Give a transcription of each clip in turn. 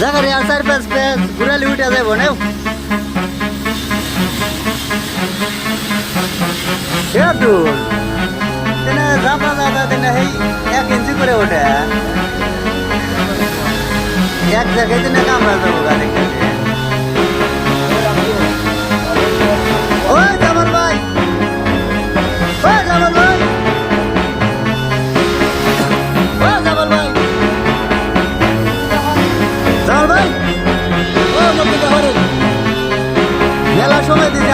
জাগারে আর চার পাঁচ পেজ ঘুরালি উঠে যাইব না জাপা দাদা তেনে সেই এক ইঞ্চি করে ওঠে এক জায়গায় তেনে কামড়া যাব গাড়ি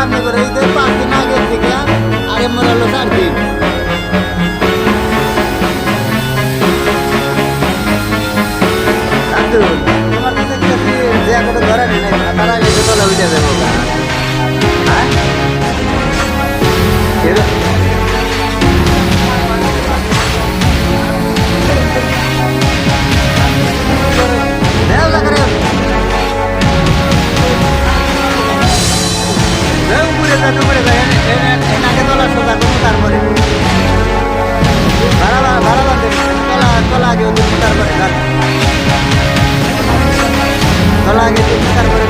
আপনি করে পাঁচ দিন আগের থেকে। আগে মনে হলো চার দিন দেও উপরে যা, উপরে যা, এনে- এনে- এনে আগে তলা সোজা করব, তারপরে। ভাড়া ভাড়া বাঁধে, তলা তলা আগে ওদের তারপরে। তলা আগে তুলবি, তারপরে।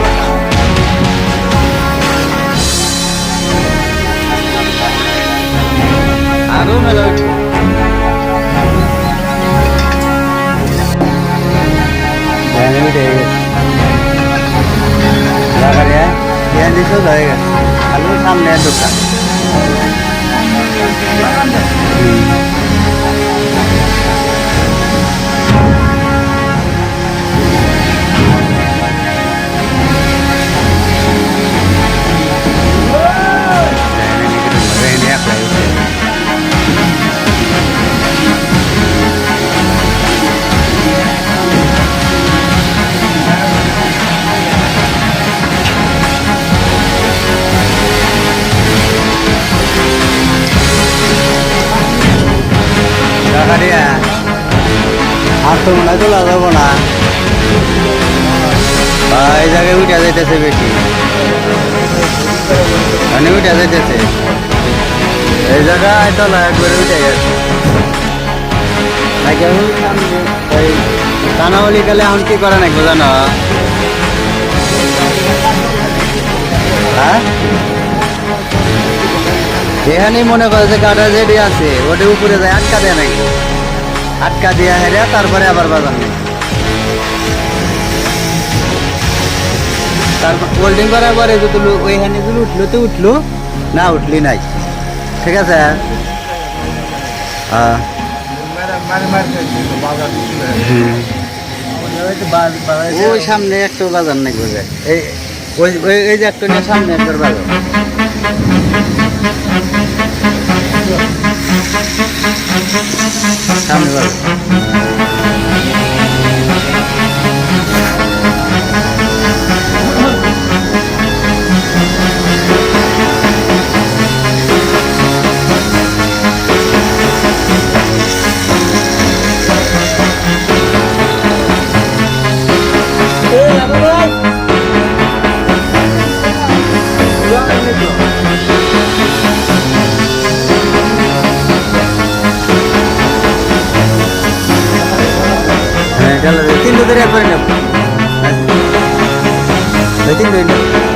আরও মেলা উঠবে। ভ্যানে উঠে গেছে। লাগারে, ভ্যান দিয়ে সোজা হয়ে গেছে। সামনে দোকান মনে হয় তোলা যাব না। এই জায়গায় উঠে যাইতেছে বেশি। মানে উঠে যাইতেছে। এই জায়গায় তোলা একবারে উঠে গেছে। সামনে কানাওয়ালি কালে এখন কি করে নাকি জানো? হ্যাঁ? মনে করে যে গাটা যেটি আছে, ওটা উপরে যায়, আটকা দেয় নাকি? আটকা দিয়া হেরে তারপরে আবার বাজার তারপর হোল্ডিং করার পরে যদি ওইখানে যদি উঠল তো উঠল, না উঠলি নাই। ঠিক আছে? হ্যাঁ ওই সামনে একটা বাজার নাকি বোঝায় এই, ওই যে একটা সামনে একবার বাজার। সামনে বাজার হ্যাঁ চলো তিনটে ধরে একবারে নেব হ্যাঁ। ওই তিনটে নেব